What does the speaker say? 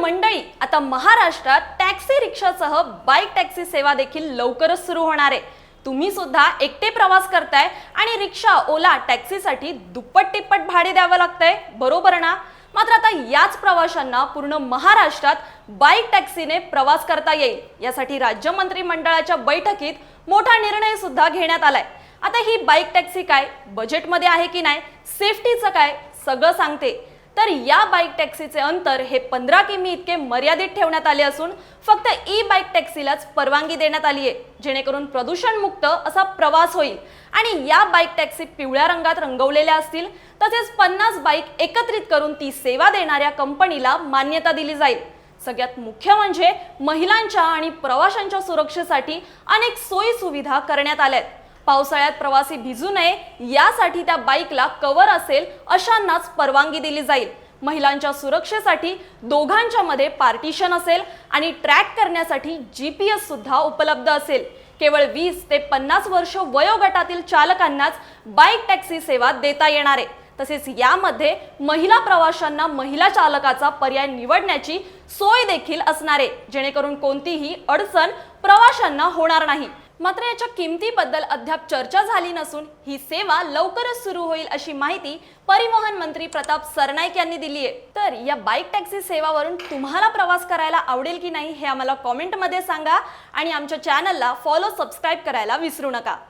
मंडळी आता महाराष्ट्रात टॅक्सी रिक्षासह बाईक टॅक्सी सेवा देखील लवकरच सुरू होणार आहे. तुम्ही सुद्धा एकटे प्रवास करताय आणि रिक्षा ओला टॅक्सीसाठी दुप्पट तिप्पट भाडे द्यावं लागतंय. बरोबर ना? मात्र आता याच प्रवाशांना पूर्ण महाराष्ट्रात बाईक टॅक्सीने प्रवास करता येईल. यासाठी राज्य मंत्रिमंडळाच्या बैठकीत मोठा निर्णय सुद्धा घेण्यात आलाय. आता ही बाईक टॅक्सी काय? बजेटमध्ये आहे की नाही? सेफ्टीचं काय? सगळं सांगते. तर या बाईक टॅक्सीचे अंतर हे पंधरा किमी इतके मर्यादित ठेवण्यात आले असून फक्त ई बाईक टॅक्सीलाच परवानगी देण्यात आली आहे जेणेकरून प्रदूषणमुक्त असा प्रवास होईल. आणि या बाईक टॅक्सी पिवळ्या रंगात रंगवलेल्या असतील तसेच पन्नास बाईक एकत्रित करून ती सेवा देणाऱ्या कंपनीला मान्यता दिली जाईल. सगळ्यात मुख्य म्हणजे महिलांच्या आणि प्रवाशांच्या सुरक्षेसाठी अनेक सोयी सुविधा करण्यात आल्या आहेत. पावसाळ्यात प्रवासी भिजू नये यासाठी त्या बाईकला कव्हर असेल अशांनाच परवानगी दिली जाईल. महिलांच्या सुरक्षेसाठी दोघांच्या मध्ये पार्टिशन असेल आणि ट्रॅक करण्यासाठी जी पी एस सुद्धा उपलब्ध असेल. केवळ वीस ते पन्नास वर्ष वयोगटातील चालकांनाच बाईक टॅक्सी सेवा देता येणार आहे. तसेच यामध्ये महिला प्रवाशांना महिला चालकाचा पर्याय निवडण्याची सोय देखील असणार आहे. जेणेकरून कोणतीही अडचण प्रवाशांना होणार नाही. मात्र याच्या किमतीबद्दल अद्याप चर्चा झाली नसून ही सेवा लवकरच सुरू होईल अशी माहिती परिवहन मंत्री प्रताप सरनाईक यांनी दिली आहे तर या बाईक टॅक्सी सेवावरून तुम्हाला प्रवास करायला आवडेल की नाही हे आम्हाला कॉमेंटमध्ये सांगा आणि आमच्या चॅनलला फॉलो सबस्क्राईब करायला विसरू नका.